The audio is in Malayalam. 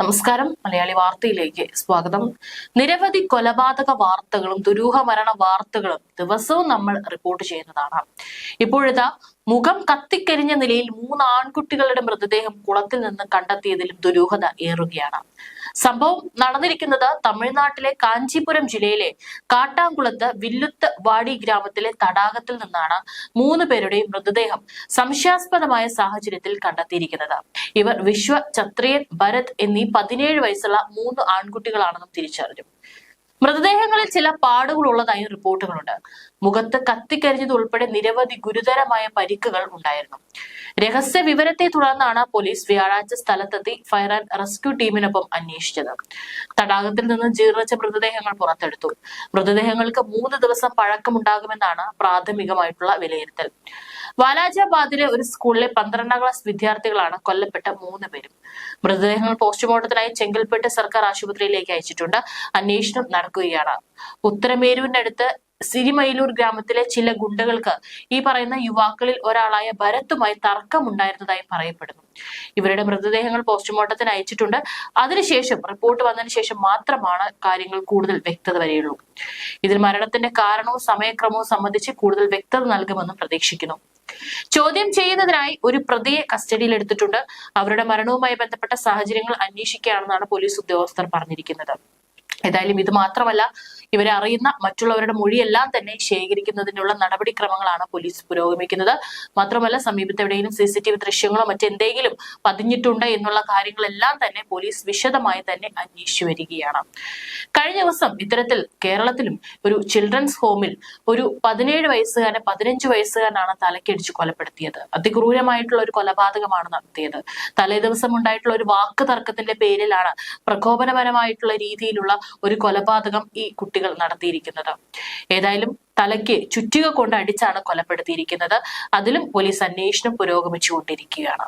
നമസ്കാരം. മലയാളി വാർത്തയിലേക്ക് സ്വാഗതം. നിരവധി കൊലപാതക വാർത്തകളും ദുരൂഹ മരണ വാർത്തകളും ദിവസവും നമ്മൾ റിപ്പോർട്ട് ചെയ്യുന്നതാണ്. ഇപ്പോഴിതാ മുഖം കത്തിക്കരിഞ്ഞ നിലയിൽ മൂന്ന് ആൺകുട്ടികളുടെ മൃതദേഹം കുളത്തിൽ നിന്ന് കണ്ടെത്തിയതിലും ദുരൂഹത ഏറുകയാണ്. സംഭവം നടന്നിരിക്കുന്നത് തമിഴ്നാട്ടിലെ കാഞ്ചീപുരം ജില്ലയിലെ കാട്ടാംകുളത്ത് വില്ലുത്ത് വാടി ഗ്രാമത്തിലെ തടാകത്തിൽ നിന്നാണ് മൂന്ന് പേരുടെയും മൃതദേഹം സംശയാസ്പദമായ സാഹചര്യത്തിൽ കണ്ടെത്തിയിരിക്കുന്നത്. ഇവർ വിശ്വ ഛത്രിയൻ ഭരത് എന്നീ പതിനേഴ് വയസ്സുള്ള മൂന്ന് ആൺകുട്ടികളാണെന്നും തിരിച്ചറിഞ്ഞു. മൃതദേഹങ്ങളിൽ ചില പാടുകൾ ഉള്ളതായും റിപ്പോർട്ടുകളുണ്ട്. മുഖത്ത് കത്തിക്കരിഞ്ഞത് ഉൾപ്പെടെ നിരവധി ഗുരുതരമായ പരിക്കുകൾ ഉണ്ടായിരുന്നു. രഹസ്യ വിവരത്തെ തുടർന്നാണ് പോലീസ് വ്യാഴാഴ്ച സ്ഥലത്തെത്തി ഫയർ ആൻഡ് റെസ്ക്യൂ ടീമിനൊപ്പം അന്വേഷിച്ചത്. തടാകത്തിൽ നിന്ന് ജീർണിച്ച മൃതദേഹങ്ങൾ പുറത്തെടുത്തു. മൃതദേഹങ്ങൾക്ക് മൂന്ന് ദിവസം പഴക്കമുണ്ടാകുമെന്നാണ് പ്രാഥമികമായിട്ടുള്ള വിലയിരുത്തൽ. വാലാജാബാദിലെ ഒരു സ്കൂളിലെ പന്ത്രണ്ടാം ക്ലാസ് വിദ്യാർത്ഥികളാണ് കൊല്ലപ്പെട്ട മൂന്ന് പേരും. മൃതദേഹങ്ങൾ പോസ്റ്റ്മോർട്ടത്തിനായി ചെങ്കൽപ്പെട്ട് സർക്കാർ ആശുപത്രിയിലേക്ക് അയച്ചിട്ടുണ്ട്. അന്വേഷണം നടക്കുകയാണ്. ഉത്തരമേരൂരിനടുത്ത് സിരിമയിലൂർ ഗ്രാമത്തിലെ ചില ഗുണ്ടകൾക്ക് ഈ പറയുന്ന യുവാക്കളിൽ ഒരാളായ ഭരത്തുമായി തർക്കമുണ്ടായിരുന്നതായി പറയപ്പെടുന്നു. ഇവരുടെ മൃതദേഹങ്ങൾ പോസ്റ്റ്മോർട്ടത്തിന് അയച്ചിട്ടുണ്ട്. അതിനുശേഷം റിപ്പോർട്ട് വന്നതിന് ശേഷം മാത്രമാണ് കാര്യങ്ങൾ കൂടുതൽ വ്യക്തത വരെയുള്ളൂ. ഇതിൽ മരണത്തിന്റെ കാരണവും സമയക്രമവും സംബന്ധിച്ച് കൂടുതൽ വ്യക്തത നൽകുമെന്നും പ്രതീക്ഷിക്കുന്നു. ചോദ്യം ചെയ്യുന്നതിനായി ഒരു പ്രതിയെ കസ്റ്റഡിയിൽ എടുത്തിട്ടുണ്ട്. അവരുടെ മരണവുമായി ബന്ധപ്പെട്ട സാഹചര്യങ്ങൾ അന്വേഷിക്കുകയാണെന്നാണ് പോലീസ് ഉദ്യോഗസ്ഥർ പറഞ്ഞിരിക്കുന്നത്. ഏതായാലും ഇത് മാത്രമല്ല ഇവരെ അറിയുന്ന മറ്റുള്ളവരുടെ മൊഴിയെല്ലാം തന്നെ ശേഖരിക്കുന്നതിനുള്ള നടപടിക്രമങ്ങളാണ് പോലീസ് പുരോഗമിക്കുന്നത്. മാത്രമല്ല സമീപത്ത് എവിടെയെങ്കിലും സി സി ടി വി ദൃശ്യങ്ങളോ മറ്റെന്തെങ്കിലും പതിഞ്ഞിട്ടുണ്ട് എന്നുള്ള കാര്യങ്ങളെല്ലാം തന്നെ പോലീസ് വിശദമായി തന്നെ അന്വേഷിച്ചു വരികയാണ്. കഴിഞ്ഞ ദിവസം ഇത്തരത്തിൽ കേരളത്തിലും ഒരു ചിൽഡ്രൻസ് ഹോമിൽ ഒരു പതിനേഴ് വയസ്സുകാരനെ പതിനഞ്ച് വയസ്സുകാരനാണ് തലക്കടിച്ച് കൊലപ്പെടുത്തിയത്. അതിക്രൂരമായിട്ടുള്ള ഒരു കൊലപാതകമാണ് നടത്തിയത്. തലേ ദിവസം ഉണ്ടായിട്ടുള്ള ഒരു വാക്ക് തർക്കത്തിന്റെ പേരിലാണ് പ്രകോപനപരമായിട്ടുള്ള രീതിയിലുള്ള ഒരു കൊലപാതകം ഈ കുട്ടികൾ നടത്തിയിരിക്കുന്നത്. ഏതായാലും തലയ്ക്ക് ചുറ്റിക കൊണ്ട് അടിച്ചാണ് കൊലപ്പെടുത്തിയിരിക്കുന്നത്. അതിലും പോലീസ് അന്വേഷണം പുരോഗമിച്ചുകൊണ്ടിരിക്കുകയാണ്.